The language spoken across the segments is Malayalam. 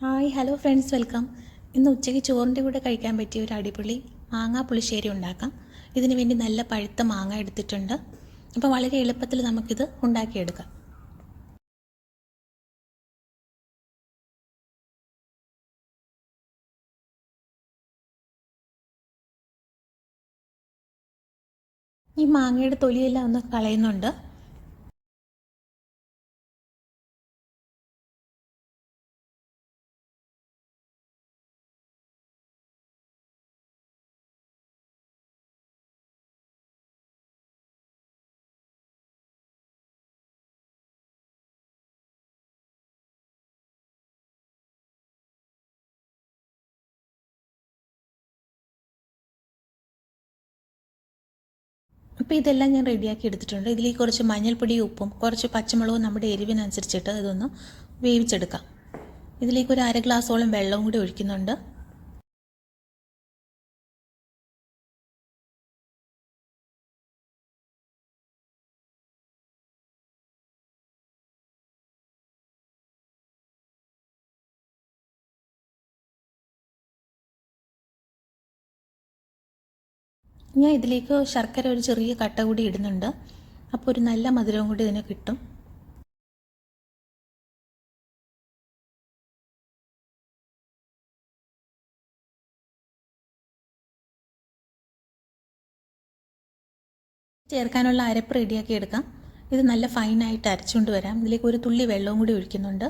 Hi hello friends welcome. ഇന്ന് ഉച്ചയ്ക്ക് ചോറിന്റെ കൂടെ കഴിക്കാൻ പറ്റിയ ഒരു അടിപൊളി മാങ്ങാ പുളിശ്ശേരി ഉണ്ടാക്കാം. ഇതിന് വേണ്ടി നല്ല പഴുത്ത മാങ്ങ എടുത്തിട്ടുണ്ട്. അപ്പോൾ വളരെ എളുപ്പത്തിൽ നമുക്കിത് ഉണ്ടാക്കിയെടുക്കാം. ഈ മാങ്ങയുടെ തൊലിയെല്ലാം ഒന്ന് കളയുന്നുണ്ട്. അപ്പോൾ ഇതെല്ലാം ഞാൻ റെഡിയാക്കി എടുത്തിട്ടുണ്ട്. ഇതിലേക്ക് കുറച്ച് മഞ്ഞൾപ്പൊടി ഉപ്പും കുറച്ച് പച്ചമുളകും നമ്മുടെ എരിവിനനുസരിച്ചിട്ട് ഇതൊന്ന് വേവിച്ചെടുക്കാം. ഇതിലേക്ക് ഒരു അര ഗ്ലാസോളം വെള്ളവും കൂടി ഒഴിക്കുന്നുണ്ട്. ഞാൻ ഇതിലേക്ക് ശർക്കര ഒരു ചെറിയ കട്ട കൂടി ഇടുന്നുണ്ട്. അപ്പോൾ ഒരു നല്ല മധുരവും കൂടി ഇതിന് കിട്ടും. ചേർക്കാനുള്ള അരപ്പ് റെഡിയാക്കി എടുക്കാം. ഇത് നല്ല ഫൈനായിട്ട് അരച്ചുകൊണ്ട് വരാം. ഇതിലേക്ക് ഒരു തുള്ളി വെള്ളവും കൂടി ഒഴിക്കുന്നുണ്ട്.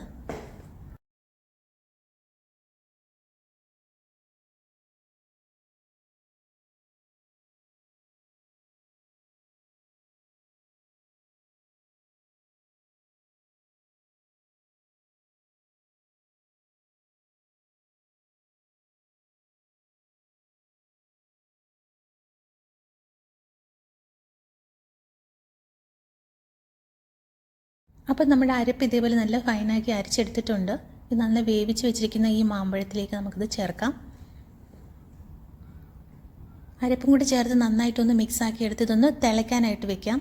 അപ്പം നമ്മുടെ അരപ്പ് ഇതേപോലെ നല്ല ഫൈനാക്കി അരച്ചെടുത്തിട്ടുണ്ട്. ഇത് നല്ല വേവിച്ച് വെച്ചിരിക്കുന്ന ഈ മാമ്പഴത്തിലേക്ക് നമുക്കിത് ചേർക്കാം. അരപ്പും കൂടി ചേർത്ത് നന്നായിട്ടൊന്ന് മിക്സാക്കി എടുത്ത് ഇതൊന്ന് തിളയ്ക്കാനായിട്ട് വെക്കാം.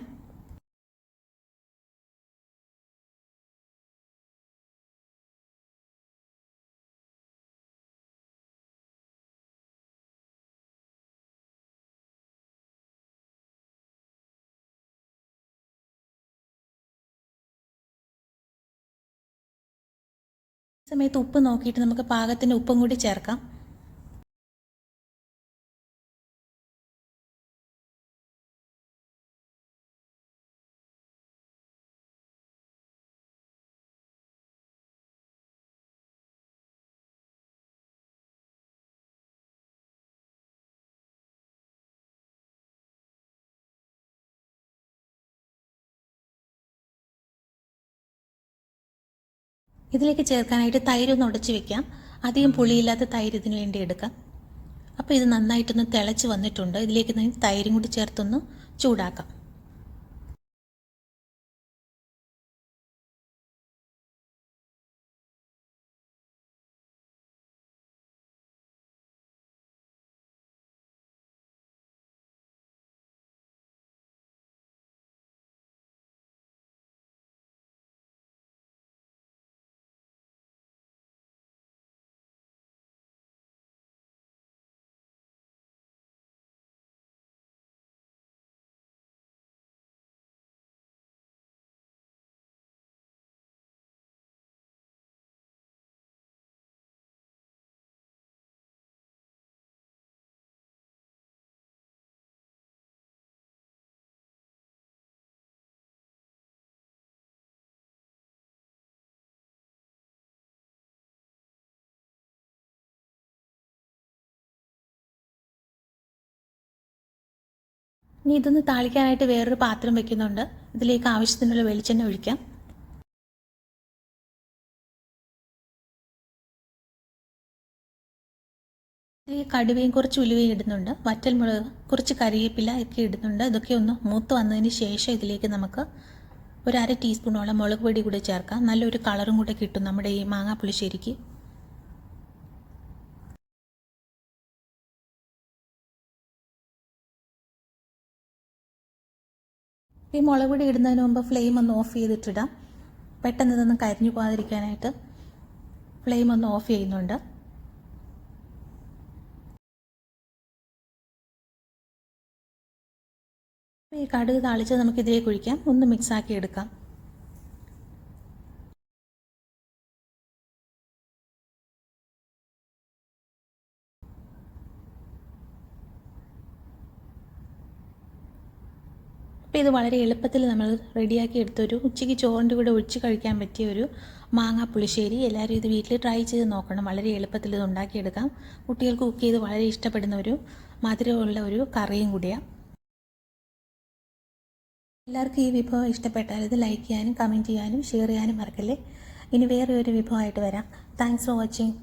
സമയത്ത് ഉപ്പ് നോക്കിയിട്ട് നമുക്ക് പാകത്തിന് ഉപ്പും കൂടി ചേർക്കാം. ഇതിലേക്ക് ചേർക്കാനായിട്ട് തൈര് ഒന്ന് ഉടച്ച് വെക്കാം. അധികം പുളിയില്ലാത്ത തൈര് ഇതിന് വേണ്ടി എടുക്കാം. അപ്പോൾ ഇത് നന്നായിട്ടൊന്ന് തിളച്ച് വന്നിട്ടുണ്ട്. ഇതിലേക്ക് തൈരും കൂടി ചേർത്തൊന്ന് ചൂടാക്കാം. ഇനി ഇതൊന്ന് താളിക്കാനായിട്ട് വേറൊരു പാത്രം വെക്കുന്നുണ്ട്. ഇതിലേക്ക് ആവശ്യത്തിനുള്ള വെളിച്ചെണ്ണ ഒഴിക്കാം. ഇതിലേക്ക് കടുവയും കുറച്ച് ഉലുവയും ഇടുന്നുണ്ട്. വറ്റൽമുളക് കുറച്ച് കറിവേപ്പില ഒക്കെ ഇടുന്നുണ്ട്. ഇതൊക്കെ ഒന്ന് മൂത്ത് വന്നതിന് ശേഷം ഇതിലേക്ക് നമുക്ക് ഒരു അര ടീസ്പൂണോളം മുളക് പൊടി കൂടി ചേർക്കാം. നല്ലൊരു കളറും കൂടെ കിട്ടും നമ്മുടെ ഈ മാങ്ങാ പുളിശ്ശേരിക്ക് ഈ മുളക് പൊടി ഇടുന്നതിന് മുമ്പ് ഫ്ലെയിം ഒന്ന് ഓഫ് ചെയ്തിട്ടിടാം. പെട്ടെന്ന് ഇതൊന്നും കരിഞ്ഞു പോകാതിരിക്കാനായിട്ട് ഫ്ലെയിം ഒന്ന് ഓഫ് ചെയ്യുന്നുണ്ട്. ഈ കടുക് താളിച്ച് നമുക്ക് ഇതിലേക്ക് ഒഴിക്കാം. ഒന്ന് മിക്സാക്കി എടുക്കാം. അപ്പോൾ ഇത് വളരെ എളുപ്പത്തിൽ നമ്മൾ റെഡിയാക്കി എടുത്തൊരു ഉച്ചയ്ക്ക് ചോറിന്റെ കൂടെ ഒഴിച്ച് കഴിക്കാൻ പറ്റിയ ഒരു മാങ്ങ പുളിശ്ശേരി. എല്ലാവരും ഇത് വീട്ടിൽ ട്രൈ ചെയ്ത് നോക്കണം. വളരെ എളുപ്പത്തിൽ ഇത് ഉണ്ടാക്കിയെടുക്കാം. കുട്ടികൾക്ക് കുക്ക് ചെയ്ത് വളരെ ഇഷ്ടപ്പെടുന്ന ഒരു മധുരമുള്ള ഒരു കറിയും കൂടിയാണ് എല്ലാവർക്കും ഈ വിഭവം ഇഷ്ടപ്പെട്ടാൽ ഇത് ലൈക്ക് ചെയ്യാനും കമന്റ് ചെയ്യാനും ഷെയർ ചെയ്യാനും മറക്കല്ലേ? ഇനി വേറെ ഒരു വിഭവമായിട്ട് വരാം. Thanks for watching